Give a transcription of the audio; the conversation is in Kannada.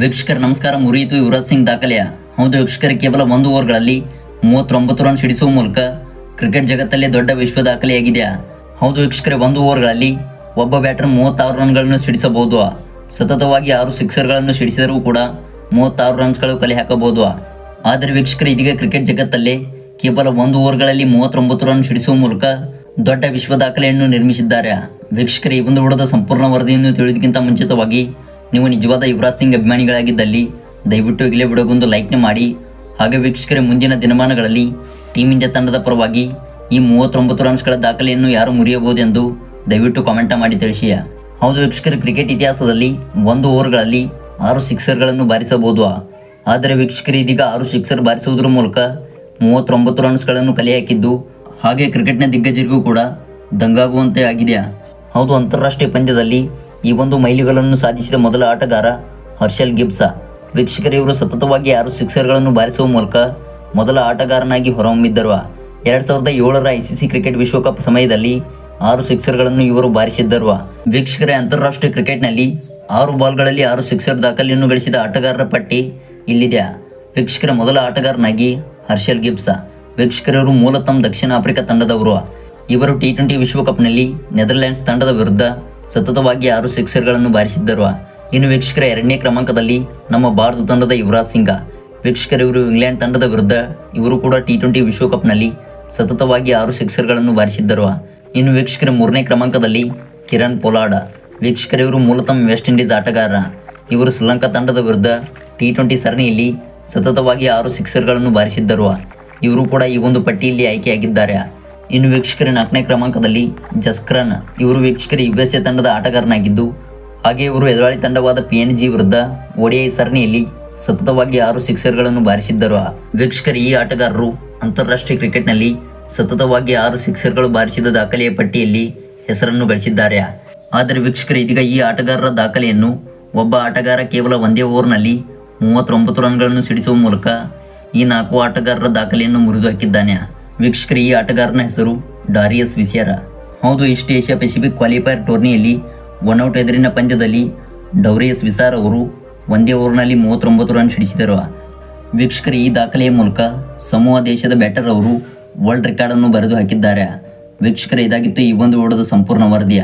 ವೀಕ್ಷಕರ, ನಮಸ್ಕಾರ. ಮುರಿಯಿತು ಯುವರಾಜ್ ಸಿಂಗ್ ದಾಖಲೆಯ. ಹೌದು, ವೀಕ್ಷಕರ, ಕೇವಲ ಒಂದು ಓವರ್ಗಳಲ್ಲಿ ಮೂವತ್ತೊಂಬತ್ತು ರನ್ ಸಿಡಿಸುವ ಮೂಲಕ ಕ್ರಿಕೆಟ್ ಜಗತ್ತಲ್ಲೇ ದೊಡ್ಡ ವಿಶ್ವ ದಾಖಲೆಯಾಗಿದೆ ಹೌದು, ವೀಕ್ಷಕರೇ, ಒಂದು ಓವರ್ಗಳಲ್ಲಿ ಒಬ್ಬ ಬ್ಯಾಟರ್ ಮೂವತ್ತಾರು ರನ್ಗಳನ್ನು ಸಿಡಿಸಬಹುದು. ಸತತವಾಗಿ ಆರು ಸಿಕ್ಸರ್ಗಳನ್ನು ಸಿಡಿಸಿದರೂ ಕೂಡ ಮೂವತ್ತಾರು ರನ್ಸ್ಗಳು ಕಲೆ ಹಾಕಬಹುದು. ಆದರೆ ವೀಕ್ಷಕರು, ಇದೀಗ ಕ್ರಿಕೆಟ್ ಜಗತ್ತಲ್ಲೇ ಕೇವಲ ಒಂದು ಓವರ್ಗಳಲ್ಲಿ ಮೂವತ್ತೊಂಬತ್ತು ರನ್ ಸಿಡಿಸುವ ಮೂಲಕ ದೊಡ್ಡ ವಿಶ್ವ ದಾಖಲೆಯನ್ನು ನಿರ್ಮಿಸಿದ್ದಾರೆ. ವೀಕ್ಷಕರೇ, ಈ ಒಂದು ವಿಡಿಯೋದ ಸಂಪೂರ್ಣ ವರದಿಯನ್ನು ತಿಳಿಯೋದಕ್ಕಿಂತ ಮುಂಚಿತವಾಗಿ ನೀವು ನಿಜವಾದ ಯುವರಾಜ್ ಸಿಂಗ್ ಅಭಿಮಾನಿಗಳಾಗಿದ್ದಲ್ಲಿ ದಯವಿಟ್ಟು ಇಲ್ಲೇ ಬಿಡೋಗೊಂದು ಲೈಕ್ನ ಮಾಡಿ. ಹಾಗೆ ವೀಕ್ಷಕರ, ಮುಂದಿನ ದಿನಮಾನಗಳಲ್ಲಿ ಟೀಮ್ ಇಂಡಿಯಾ ತಂಡದ ಪರವಾಗಿ ಈ ಮೂವತ್ತೊಂಬತ್ತು ರನ್ಸ್ಗಳ ದಾಖಲೆಯನ್ನು ಯಾರು ಮುರಿಯಬಹುದೆಂದು ದಯವಿಟ್ಟು ಕಾಮೆಂಟ್ ಮಾಡಿ ತಿಳಿಸಿಯ? ಹೌದು ವೀಕ್ಷಕರ ಕ್ರಿಕೆಟ್ ಇತಿಹಾಸದಲ್ಲಿ ಒಂದು ಓವರ್ಗಳಲ್ಲಿ ಆರು ಸಿಕ್ಸರ್ಗಳನ್ನು ಬಾರಿಸಬಹುದು. ಆದರೆ ವೀಕ್ಷಕರು, ಇದೀಗ ಆರು ಸಿಕ್ಸರ್ ಬಾರಿಸುವುದರ ಮೂಲಕ ಮೂವತ್ತೊಂಬತ್ತು ರನ್ಸ್ಗಳನ್ನು ಕಲೆ ಹಾಕಿದ್ದು ಹಾಗೆ ಕ್ರಿಕೆಟ್ನ ದಿಗ್ಗಜರಿಗೂ ಕೂಡ ದಂಗಾಗುವಂತೆ ಆಗಿದೆ. ಹೌದು, ಅಂತಾರಾಷ್ಟ್ರೀಯ ಪಂದ್ಯದಲ್ಲಿ ಈ ಒಂದು ಮೈಲಿಗಲನ್ನು ಸಾಧಿಸಿದ ಮೊದಲ ಆಟಗಾರ ಹರ್ಷಲ್ ಗಿಬ್ಸ. ವೀಕ್ಷಕರು, ಇವರು ಸತತವಾಗಿ ಆರು ಸಿಕ್ಸರ್ಗಳನ್ನು ಬಾರಿಸುವ ಮೂಲಕ ಮೊದಲ ಆಟಗಾರನಾಗಿ ಹೊರಹೊಮ್ಮಿದ್ದರು. ಎರಡ್ ಸಾವಿರದ ಏಳರ ಐಸಿಸಿ ಕ್ರಿಕೆಟ್ ವಿಶ್ವಕಪ್ ಸಮಯದಲ್ಲಿ ಆರು ಸಿಕ್ಸರ್ಗಳನ್ನು ಇವರು ಬಾರಿಸಿದ್ದರು. ವೀಕ್ಷಕರೇ, ಅಂತಾರಾಷ್ಟ್ರೀಯ ಕ್ರಿಕೆಟ್ನಲ್ಲಿ ಆರು ಬಾಲ್ಗಳಲ್ಲಿ ಆರು ಸಿಕ್ಸರ್ ದಾಖಲೆಯನ್ನು ಗಳಿಸಿದ ಆಟಗಾರರ ಪಟ್ಟಿ ಇಲ್ಲಿದೆ. ವೀಕ್ಷಕರ, ಮೊದಲ ಆಟಗಾರನಾಗಿ ಹರ್ಷಲ್ ಗಿಬ್ಸ. ವೀಕ್ಷಕರವರು ಮೂಲತಃ ದಕ್ಷಿಣ ಆಫ್ರಿಕಾ ತಂಡದವರು. ಇವರು ಟಿ ಟ್ವೆಂಟಿ ವಿಶ್ವಕಪ್ನಲ್ಲಿ ನೆದರ್ಲ್ಯಾಂಡ್ಸ್ ತಂಡದ ವಿರುದ್ಧ ಸತತವಾಗಿ ಆರು ಸಿಕ್ಸರ್ಗಳನ್ನು ಬಾರಿಸಿದ್ದರು. ಇನ್ನು ವೀಕ್ಷಕರ ಎರಡನೇ ಕ್ರಮಾಂಕದಲ್ಲಿ ನಮ್ಮ ಭಾರತ ತಂಡದ ಯುವರಾಜ್ ಸಿಂಗ. ವೀಕ್ಷಕರು ಇವರು ಇಂಗ್ಲೆಂಡ್ ತಂಡದ ವಿರುದ್ಧ ಇವರು ಕೂಡ ಟಿ ಟ್ವೆಂಟಿ ವಿಶ್ವಕಪ್ನಲ್ಲಿ ಸತತವಾಗಿ ಆರು ಸಿಕ್ಸರ್ಗಳನ್ನು ಬಾರಿಸಿದ್ದರು. ಇನ್ನು ವೀಕ್ಷಕರ ಮೂರನೇ ಕ್ರಮಾಂಕದಲ್ಲಿ ಕಿರಣ್ ಪೊಲಾಡ. ವೀಕ್ಷಕರು ಇವರು ಮೂಲತಃ ವೆಸ್ಟ್ ಇಂಡೀಸ್ ಆಟಗಾರ. ಇವರು ಶ್ರೀಲಂಕಾ ತಂಡದ ವಿರುದ್ಧ ಟಿ ಟ್ವೆಂಟಿ ಸರಣಿಯಲ್ಲಿ ಸತತವಾಗಿ ಆರು ಸಿಕ್ಸರ್ಗಳನ್ನು ಬಾರಿಸಿದ್ದರು. ಇವರು ಕೂಡ ಈ ಒಂದು ಪಟ್ಟಿಯಲ್ಲಿ ಆಯ್ಕೆಯಾಗಿದ್ದಾರೆ. ಇನ್ನು ವೀಕ್ಷಕರ ನಾಲ್ಕನೇ ಕ್ರಮಾಂಕದಲ್ಲಿ ಜಸ್ಕ್ರನ್. ಇವರು ವೀಕ್ಷಕರ ಯು ಎಸ್ ಎ ತಂಡದ ಆಟಗಾರನಾಗಿದ್ದು, ಹಾಗೆ ಇವರು ಎದುರಾಳಿ ತಂಡವಾದ ಪಿ ಎನ್ ಜಿ ವಿರುದ್ಧ ಒಡಿಐ ಸರಣಿಯಲ್ಲಿ ಸತತವಾಗಿ ಆರು ಸಿಕ್ಸರ್ಗಳನ್ನು ಬಾರಿಸಿದ್ದರು. ವೀಕ್ಷಕರ, ಈ ಆಟಗಾರರು ಅಂತಾರಾಷ್ಟ್ರೀಯ ಕ್ರಿಕೆಟ್ನಲ್ಲಿ ಸತತವಾಗಿ ಆರು ಸಿಕ್ಸರ್ಗಳು ಬಾರಿಸಿದ ದಾಖಲೆಯ ಪಟ್ಟಿಯಲ್ಲಿ ಹೆಸರನ್ನು ಗಳಿಸಿದ್ದಾರೆ. ಆದರೆ ವೀಕ್ಷಕರು, ಇದೀಗ ಈ ಆಟಗಾರರ ದಾಖಲೆಯನ್ನು ಒಬ್ಬ ಆಟಗಾರ ಕೇವಲ ಒಂದೇ ಓವರ್ನಲ್ಲಿ ಮೂವತ್ತೊಂಬತ್ತು ರನ್ಗಳನ್ನು ಸಿಡಿಸುವ ಮೂಲಕ ಈ ನಾಲ್ಕು ಆಟಗಾರರ ದಾಖಲೆಯನ್ನು ಮುರಿದು ಹಾಕಿದ್ದಾನೆ ವೀಕ್ಷಕರು ಈ ಆಟಗಾರನ ಹೆಸರು ಡಾರಿಯಸ್ ವಿಸಿಯರ. ಹೌದು, ಈಸ್ಟ್ ಏಷ್ಯಾ ಪೆಸಿಫಿಕ್ ಕ್ವಾಲಿಫೈಯರ್ ಟೂರ್ನಿಯಲ್ಲಿ ಒನ್ಔಟ್ ಎದುರಿನ ಪಂದ್ಯದಲ್ಲಿ ಡೌರಿಯಸ್ ವಿಸಾರ್ ಅವರು ಒಂದೇ ಓವರ್ನಲ್ಲಿ ಮೂವತ್ತೊಂಬತ್ತು ರನ್ ಸಿಡಿಸಿದರು ವೀಕ್ಷಕರ ಈ ದಾಖಲೆಯ ಮೂಲಕ ಸಮೂಹ ದೇಶದ ಬ್ಯಾಟರ್ ಅವರು ವರ್ಲ್ಡ್ ರೆಕಾರ್ಡನ್ನು ಬರೆದು ಹಾಕಿದ್ದಾರೆ. ವೀಕ್ಷಕರ ಇದಾಗಿತ್ತು ಈ ಒಂದು ಓಡದ ಸಂಪೂರ್ಣ ವರದಿಯ.